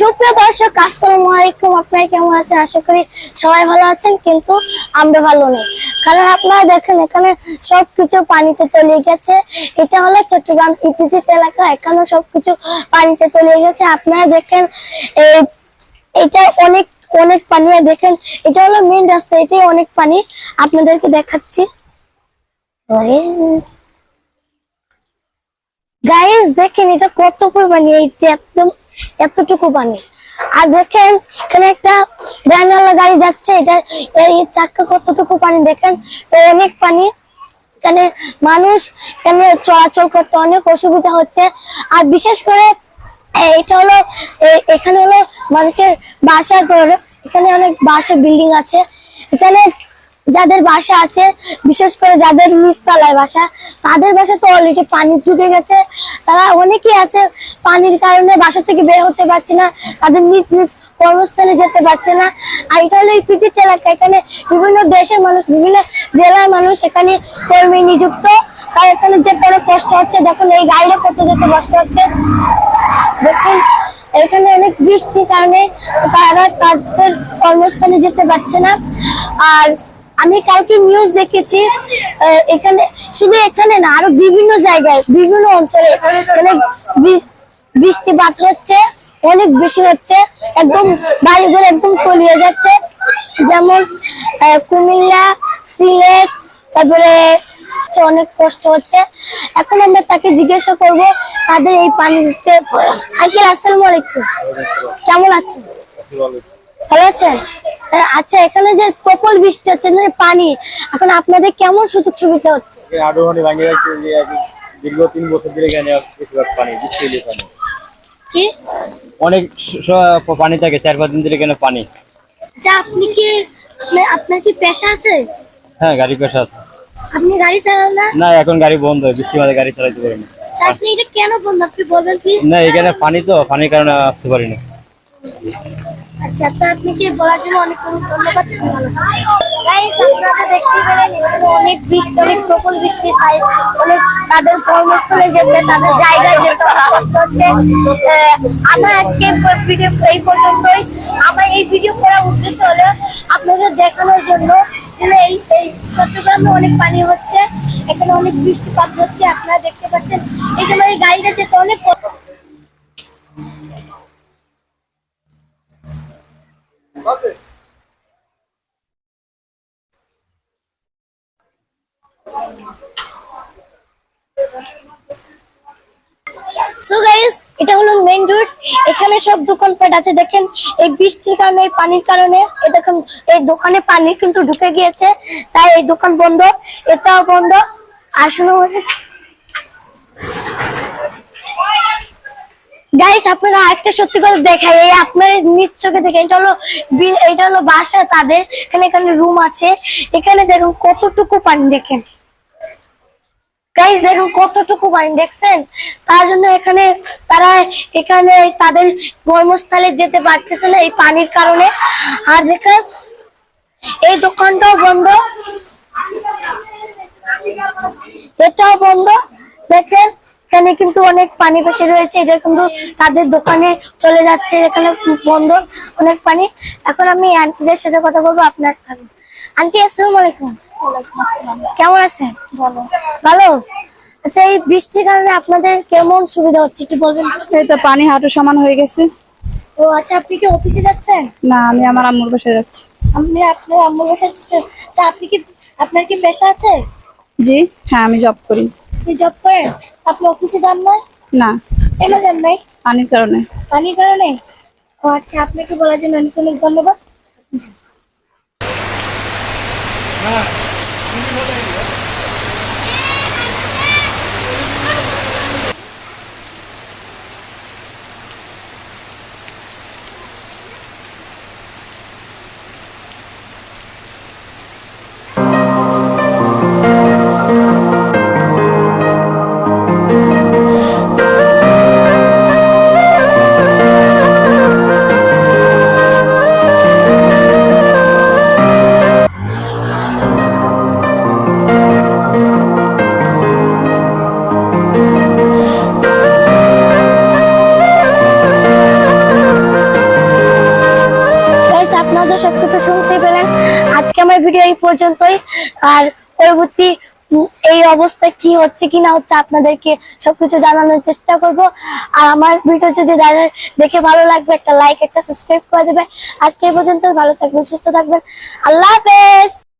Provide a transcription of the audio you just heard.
সুপ্রিয় দর্শক, আসসালামু আলাইকুম। আপনারা কেমন আছেন? আশা করি সবাই ভালো আছেন, কিন্তু আমরা ভালো নেই। কারণ আপনারা দেখেন, এখানে সবকিছু পানিতে তলিয়ে গেছে। এটা হলো চট্টগ্রাম ইপিজিট এলাকা এখানে সবকিছু পানিতে তলিয়ে গেছে। আপনারা দেখেন, এই এটা অনেক অনেক পানি। দেখেন, এটা হলো মেইন রাস্তা, এটাই অনেক পানি। আপনাদেরকে দেখাচ্ছি। গাইস দেখেন এটা কত পরিমাণে? এইটা একদম এতটুকু পানি। আর দেখেন, এখানে একটা ব্যানালা গাড়ি যাচ্ছে, এটা এই চাক্কা কতটুকু পানি দেখেন? অনেক পানি। এখানে মানুষ এখানে চলাচল করতে অনেক অসুবিধা হচ্ছে। আর বিশেষ করে এটা হলো এখানে হলো মানুষের বাসা ধরে এখানে অনেক বাসা বিল্ডিং আছে। এখানে যাদের বাসা আছে, বিশেষ করে যাদের নিচতলায় বাসা, তাদের বাসা তো অলরেডি পানি ঢুকে গেছে। তারা অনেকেই আছে পানির কারণে বাসা থেকে বের হতে পারছে না, তাদের নিজ নিজ কর্মস্থলে যেতে পারছে না। আর এটা হলো এই পিজিট এলাকা, এখানে বিভিন্ন দেশের মানুষ, বিভিন্ন জেলার মানুষ এখানে কর্মী নিযুক্ত। তার এখানে যেতে অনেক কষ্ট হচ্ছে, দেখুন এই গাড়িটা করতে যেতে কষ্ট হচ্ছে। দেখুন, এখানে অনেক বৃষ্টির কারণে তারা তাদের কর্মস্থলে যেতে পারছে না। আর আমি কালকে নিউজ দেখেছি এখানে, শুধু এখানে না, আরও বিভিন্ন জায়গায়, বিভিন্ন অঞ্চলে বৃ- বৃষ্টিপাত হচ্ছে, অনেক বেশি হচ্ছে, একদম বাড়িঘর একদম তলিয়ে যাচ্ছে। যেমন কুমিল্লা, সিলেট, তারপরে অনেক কষ্ট হচ্ছে। এখন আমরা তাকে জিজ্ঞাসা করব, তাদের এই পানিতে আঙ্কেল, আসসালামু আলাইকুম। কেমন আছেন? ভালো আছেন? আচ্ছা এখানে যে প্রবল বৃষ্টি হচ্ছে পানি এখন আপনাদের কেমন সুযোগ সুবিধা হচ্ছে? আডুহানি ভাঙে যাচ্ছে যে দীর্ঘ তিন বছর ধরে এখানে বেশিরভাগ পানি বৃষ্টি পানি। কি? অনেক পানি থাকে চার পাঁচ দিন ধরে এখানে পানি। আচ্ছা আপনি কি মানে আপনার কি পেশা আছে? হ্যাঁ গাড়ি পেশা আছে। আপনি গাড়ি চালান না? না এখন গাড়ি বন্ধ বৃষ্টি মাঝে গাড়ি চালাতে পারি না। আচ্ছা, আপনি এটা কেন বন্ধ? আপনি বলবেন প্লিজ না এখানে পানি তো পানির কারণে আসতে পারি না। আচ্ছা তো কি বলার জন্য অনেক ধন্যবাদ অনেক বৃষ্টি, অনেক অনেক তাদের যেতে, তাদের জায়গায় হচ্ছে। আজকে ভিডিও এই পর্যন্তই। আমার এই ভিডিও করার উদ্দেশ্য হলো আপনাদের দেখানোর জন্য এই এই চট্টগ্রামে অনেক পানি হচ্ছে, এখানে অনেক বৃষ্টিপাত হচ্ছে, আপনারা দেখতে পাচ্ছেন। এই গাড়িটা যেতে অনেক সো গাইস এটা হলো মেইন রোড এখানে সব দোকানপাট আছে, দেখেন। এই বৃষ্টির কারণে, এই পানির কারণে, এ দেখেন, এই দোকানে পানি কিন্তু ঢুকে গিয়েছে। তাই এই দোকান বন্ধ, এটাও বন্ধ। আর শুনো গাইস আপনারা আরেকটা সত্যি কথা দেখাই। এই আপনার নিজ চোখে দেখে, এটা হলো এটা হলো বাসা, তাদের এখানে এখানে রুম আছে। এখানে দেখুন কতটুকু পানি দেখেন। গাইস দেখুন কতটুকু পানি, দেখছেন? তার জন্য এখানে তারা এখানে তাদের কর্মস্থলে যেতে পারতেছে না এই পানির কারণে। আর দেখেন, এই দোকানটাও বন্ধ। এটাও বন্ধ। দেখেন এখানে কিন্তু অনেক পানি বেশি রয়েছে এটা কিন্তু তাদের দোকানে চলে যাচ্ছে এখানে বন্ধ অনেক পানি। এখন আমি আন্টিদের সাথে কথা বলব আপনার থাকুন আন্টি আসসালাম আলাইকুম। কেমন আছেন? ভালো। ভালো? আচ্ছা এই বৃষ্টির কারণে আপনাদের কেমন সুবিধা হচ্ছে একটু বলবেন? এই তো পানি হাঁটু সমান হয়ে গেছে। ও আচ্ছা আপনি কি অফিসে যাচ্ছেন? না আমি আমার আম্মুর বাসায় যাচ্ছি। আপনি আপনার আম্মুর বাসায় যাচ্ছেন? আচ্ছা আপনি কি আপনার কি পেশা আছে? জি হ্যাঁ আমি জব করি। আপনি জব করেন? আপনি অফিসে যান না? না। কেন যান নাই? পানির কারণে। পানির কারণে? ও আচ্ছা আপনাকে বলার জন্য অনেক অনেক ধন্যবাদ। সবকিছু শুনতে পেলেন। আজকে আমার ভিডিও এই পর্যন্তই। আর পরবর্তী এই অবস্থা কি হচ্ছে কি না হচ্ছে আপনাদেরকে সবকিছু জানানোর চেষ্টা করব। আর আমার ভিডিও যদি দাদা- দেখে ভালো লাগবে, একটা লাইক একটা সাবস্ক্রাইব করে দেবে। আজকে এই পর্যন্ত ভালো থাকবেন, সুস্থ থাকবেন। আল্লাহ হাফেজ!